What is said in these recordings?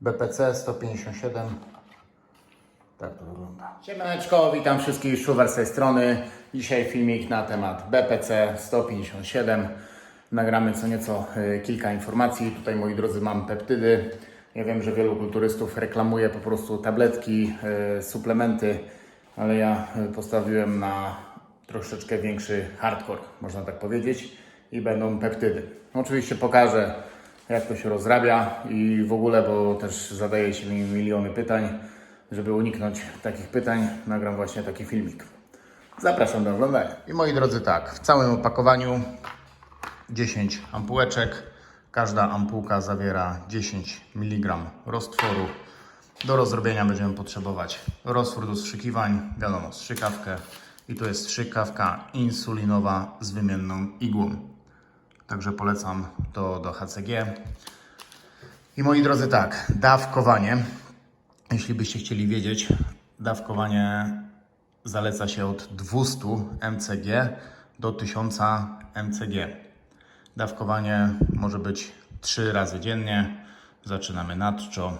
BPC 157. Tak to wygląda. Siemaneczko, witam wszystkich, Szuwer z tej strony. Dzisiaj filmik na temat BPC 157. Nagramy co nieco y, kilka informacji. Tutaj, moi drodzy, mam peptydy. Ja wiem, że wielu kulturystów reklamuje po prostu tabletki, y, suplementy, ale ja y, postawiłem na troszeczkę większy hardcore, można tak powiedzieć, i będą peptydy. Oczywiście pokażę, jak to się rozrabia i w ogóle, bo też zadaje się mi miliony pytań. Żeby uniknąć takich pytań, nagram właśnie taki filmik. Zapraszam do oglądania. I moi drodzy, tak, w całym opakowaniu 10 ampułeczek. Każda ampułka zawiera 10 mg roztworu. Do rozrobienia będziemy potrzebować roztwór do strzykiwań, wiadomo, strzykawkę. I to jest strzykawka insulinowa z wymienną igłą. Także polecam to do HCG. I moi drodzy, tak, dawkowanie. Jeśli byście chcieli wiedzieć, dawkowanie zaleca się od 200 mcg do 1000 mcg. Dawkowanie może być 3 razy dziennie. Zaczynamy nadczo.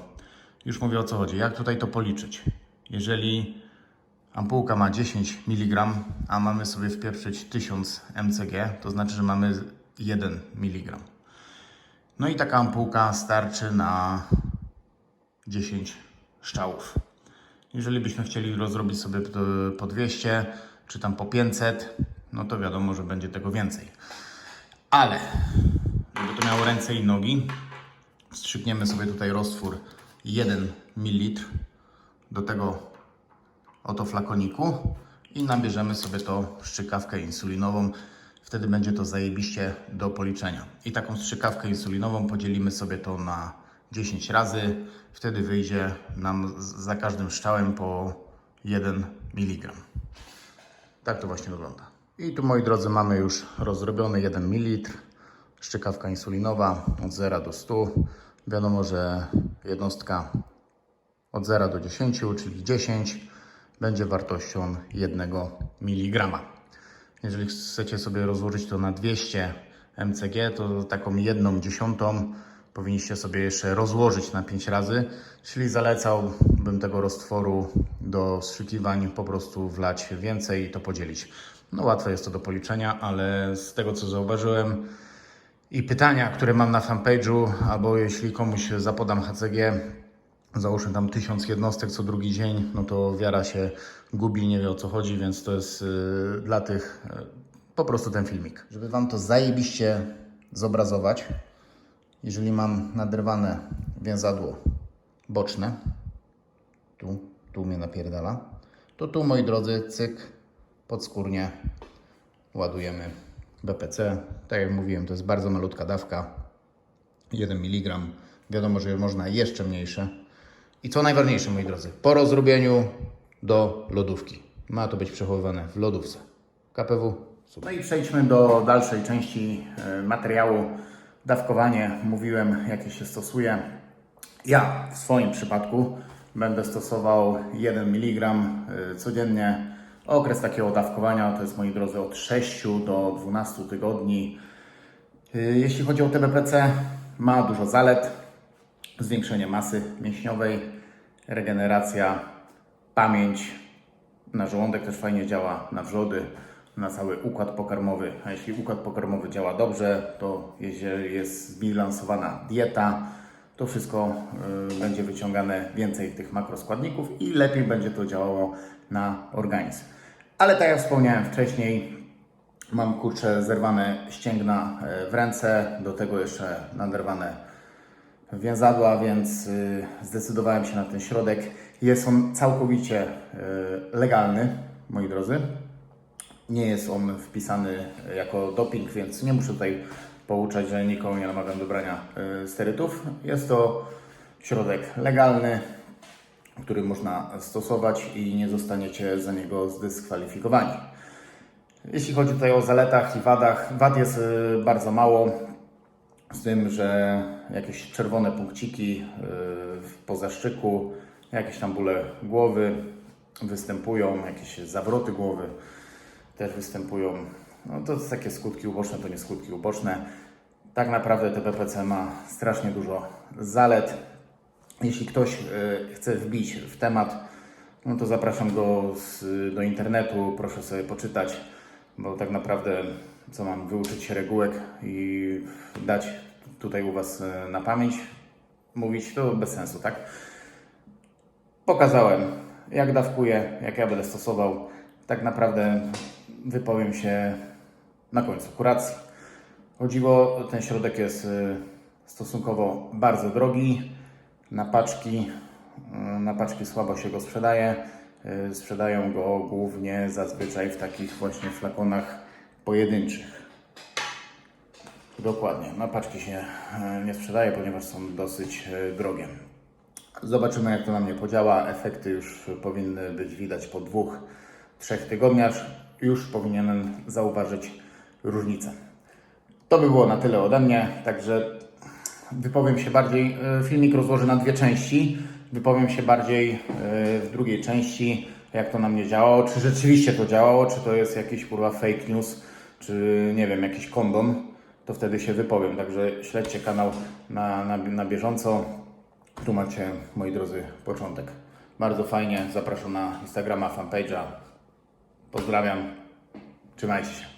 Już mówię o co chodzi. Jak tutaj to policzyć? Jeżeli ampułka ma 10 mg, a mamy sobie wpieprzyć 1000 mcg, to znaczy, że mamy 1 mg. No i taka ampułka starczy na 10 szczałów. Jeżeli byśmy chcieli rozrobić sobie po 200 czy tam po 500, no to wiadomo, że będzie tego więcej. Ale, żeby to miało ręce i nogi, wstrzykniemy sobie tutaj roztwór 1 ml do tego oto flakoniku i nabierzemy sobie to strzykawkę insulinową. Wtedy będzie to zajebiście do policzenia. I taką strzykawkę insulinową podzielimy sobie to na 10 razy. Wtedy wyjdzie nam za każdym strzałem po 1 mg. Tak to właśnie wygląda. I tu moi drodzy mamy już rozrobiony 1 ml. Szczykawka insulinowa od 0 do 100. Wiadomo, że jednostka od 0 do 10, czyli 10, będzie wartością 1 mg. Jeżeli chcecie sobie rozłożyć to na 200 mcg, to taką jedną dziesiątą powinniście sobie jeszcze rozłożyć na 5 razy, czyli zalecałbym tego roztworu do strzykiwań po prostu wlać więcej i to podzielić. No łatwe jest to do policzenia, ale z tego co zauważyłem, i pytania, które mam na fanpage'u, albo jeśli komuś zapodam HCG, załóżmy tam tysiąc jednostek co drugi dzień, no to wiara się gubi, nie wie o co chodzi, więc to jest y, dla tych y, po prostu ten filmik. Żeby Wam to zajebiście zobrazować, jeżeli mam naderwane więzadło boczne, tu, tu mnie napierdala, to tu moi drodzy, cyk, podskórnie ładujemy BPC. Tak jak mówiłem, to jest bardzo malutka dawka. 1 mg. Wiadomo, że można jeszcze mniejsze. I co najważniejsze, moi drodzy, po rozrobieniu do lodówki. Ma to być przechowywane w lodówce. KPW, super. No i przejdźmy do dalszej części e, materiału. Dawkowanie, mówiłem jakie się stosuje. Ja w swoim przypadku będę stosował 1 mg e, codziennie. Okres takiego dawkowania to jest moi drodzy od 6 do 12 tygodni. E, Jeśli chodzi o TBPC, ma dużo zalet. Zwiększenie masy mięśniowej, regeneracja, pamięć, na żołądek też fajnie działa, na wrzody, na cały układ pokarmowy. A jeśli układ pokarmowy działa dobrze, to jeżeli jest zbilansowana dieta, to wszystko y, będzie wyciągane więcej tych makroskładników i lepiej będzie to działało na organizm. Ale tak jak wspomniałem wcześniej, mam kurczę zerwane ścięgna y, w ręce, do tego jeszcze naderwane więzadła, więc y, zdecydowałem się na ten środek. Jest on całkowicie y, legalny, moi drodzy. Nie jest on wpisany jako doping, więc nie muszę tutaj pouczać, że nikogo nie namawiam do brania y, sterytów. Jest to środek legalny, który można stosować i nie zostaniecie za niego zdyskwalifikowani. Jeśli chodzi tutaj o zaletach i wadach, wad jest y, bardzo mało, z tym, że jakieś czerwone punkciki y, w pozaszczyku, jakieś tam bóle głowy występują, jakieś zawroty głowy też występują. No to takie skutki uboczne, to nie skutki uboczne. Tak naprawdę TPPC ma strasznie dużo zalet. Jeśli ktoś e, chce wbić w temat, no to zapraszam go do internetu, proszę sobie poczytać, bo tak naprawdę co mam, wyuczyć się regułek i dać tutaj u Was e, na pamięć, mówić, to bez sensu, tak? Pokazałem, jak dawkuję, jak ja będę stosował. Tak naprawdę wypowiem się na końcu kuracji. O dziwo, ten środek jest y, stosunkowo bardzo drogi. Na paczki, y, na paczki słabo się go sprzedaje. Sprzedają go głównie zazwyczaj w takich właśnie flakonach pojedynczych. Dokładnie, na paczki się y, nie sprzedaje, ponieważ są dosyć y, drogie. Zobaczymy, jak to na mnie podziała. Efekty już powinny być widać po dwóch, trzech tygodniach. Już powinienem zauważyć różnicę. To by było na tyle ode mnie, także wypowiem się bardziej. e, Filmik rozłożę na dwie części. Wypowiem się bardziej e, w drugiej części, jak to na mnie działało. Czy rzeczywiście to działało, czy to jest jakiś kurwa fake news, czy nie wiem, jakiś kondom. To wtedy się wypowiem. Także śledźcie kanał na, na, na bieżąco. Tu macie, moi drodzy, początek. Bardzo fajnie. Zapraszam na Instagrama, fanpage'a. Pozdrawiam. Trzymajcie się.